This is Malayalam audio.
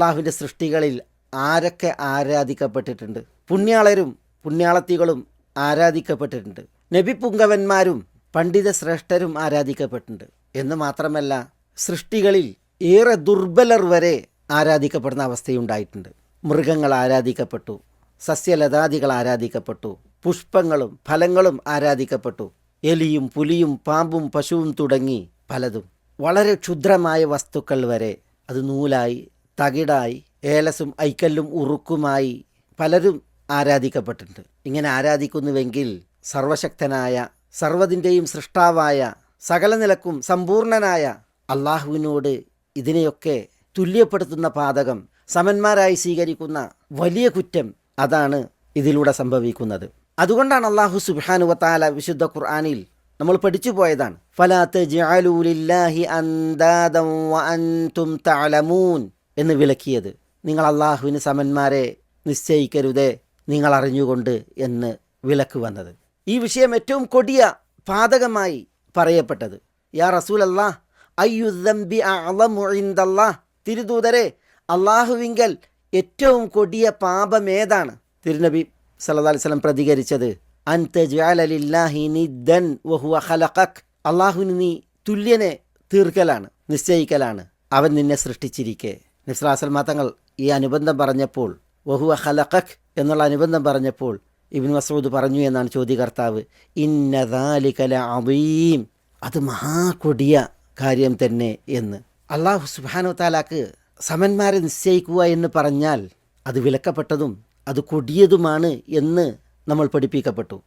അള്ളാഹുവിന്റെ സൃഷ്ടികളിൽ ആരൊക്കെ ആരാധിക്കപ്പെട്ടിട്ടുണ്ട്? പുണ്യാളരും പുണ്യാളത്തികളും ആരാധിക്കപ്പെട്ടിട്ടുണ്ട്. നബി പുങ്കവന്മാരും പണ്ഡിത ശ്രേഷ്ഠരും ആരാധിക്കപ്പെട്ടിട്ടുണ്ട്. എന്ന് മാത്രമല്ല സൃഷ്ടികളിൽ ഏറെ ദുർബലർ വരെ ആരാധിക്കപ്പെടുന്ന അവസ്ഥയുണ്ടായിട്ടുണ്ട്. മൃഗങ്ങൾ ആരാധിക്കപ്പെട്ടു സസ്യലതാദികൾ ആരാധിക്കപ്പെട്ടു പുഷ്പങ്ങളും ഫലങ്ങളും ആരാധിക്കപ്പെട്ടു എലിയും പുലിയും പാമ്പും പശുവും തുടങ്ങി പലതും. വളരെ ക്ഷുദ്രമായ വസ്തുക്കൾ വരെ അത് നൂലായി തകിടായി ഏലസും ഐക്കല്ലും ഉറുക്കുമായി പലരും ആരാധിക്കപ്പെട്ടിട്ടുണ്ട്. ഇങ്ങനെ ആരാധിക്കുന്നുവെങ്കിൽ സർവശക്തനായ സർവതിന്റെയും സൃഷ്ടാവായ സകല നിലക്കും സമ്പൂർണനായ അള്ളാഹുവിനോട് ഇതിനെയൊക്കെ തുല്യപ്പെടുത്തുന്ന പാതകം സമന്മാരായി സ്വീകരിക്കുന്ന വലിയ കുറ്റം അതാണ് ഇതിലൂടെ സംഭവിക്കുന്നത്. അതുകൊണ്ടാണ് അള്ളാഹു സുബാനുവത്താല വിശുദ്ധ ഖുർആാനിൽ നമ്മൾ പഠിച്ചു പോയതാണ്. ഫലാത്ത് വ അൻതും തഅലമൂൻ. എന്ന് വിലക്കിയത്. നിങ്ങൾ അള്ളാഹുവിന് സമന്മാരെ നിശ്ചയിക്കരുതേ നിങ്ങൾ അറിഞ്ഞുകൊണ്ട് എന്ന് വിലക്ക് വന്നത്. ഈ വിഷയം ഏറ്റവും കൊടിയ പാതകമായി പറയപ്പെട്ടത്. യാ റസൂൽ അല്ലാ അയ്യുദ്ബി അളമുഴിന്തല്ലാ തിരുദൂതരെ അള്ളാഹുവിങ്കൽ ഏറ്റവും കൊടിയ പാപമേതാണ് തിരുനബി സല്ലല്ലാഹു അലൈഹി വസല്ലം പ്രതികരിച്ചത് അള്ളാഹുവിന് നീ തുല്യനെ തീർക്കലാണ് നിശ്ചയിക്കലാണ് അവൻ നിന്നെ സൃഷ്ടിച്ചിരിക്കെ. നിസ്ലാസൽ തങ്ങൾ ഈ അനുബന്ധം പറഞ്ഞപ്പോൾ വഹുവ ഖലഖക് എന്നുള്ള അനുബന്ധം പറഞ്ഞപ്പോൾ ഇബിൻ മസൂദ് പറഞ്ഞു എന്നാണ് ചോദ്യകർത്താവ്. ഇന്നതാലിക്കല അബീം അത് മഹാകൊടിയ കാര്യം തന്നെ എന്ന്. അള്ളാഹു സുബാനു താലാക്ക് സമന്മാരെ നിശ്ചയിക്കുക എന്ന് പറഞ്ഞാൽ അത് വിലക്കപ്പെട്ടതും അത് കൊടിയതുമാണ് എന്ന് നമ്മൾ പഠിപ്പിക്കപ്പെട്ടു.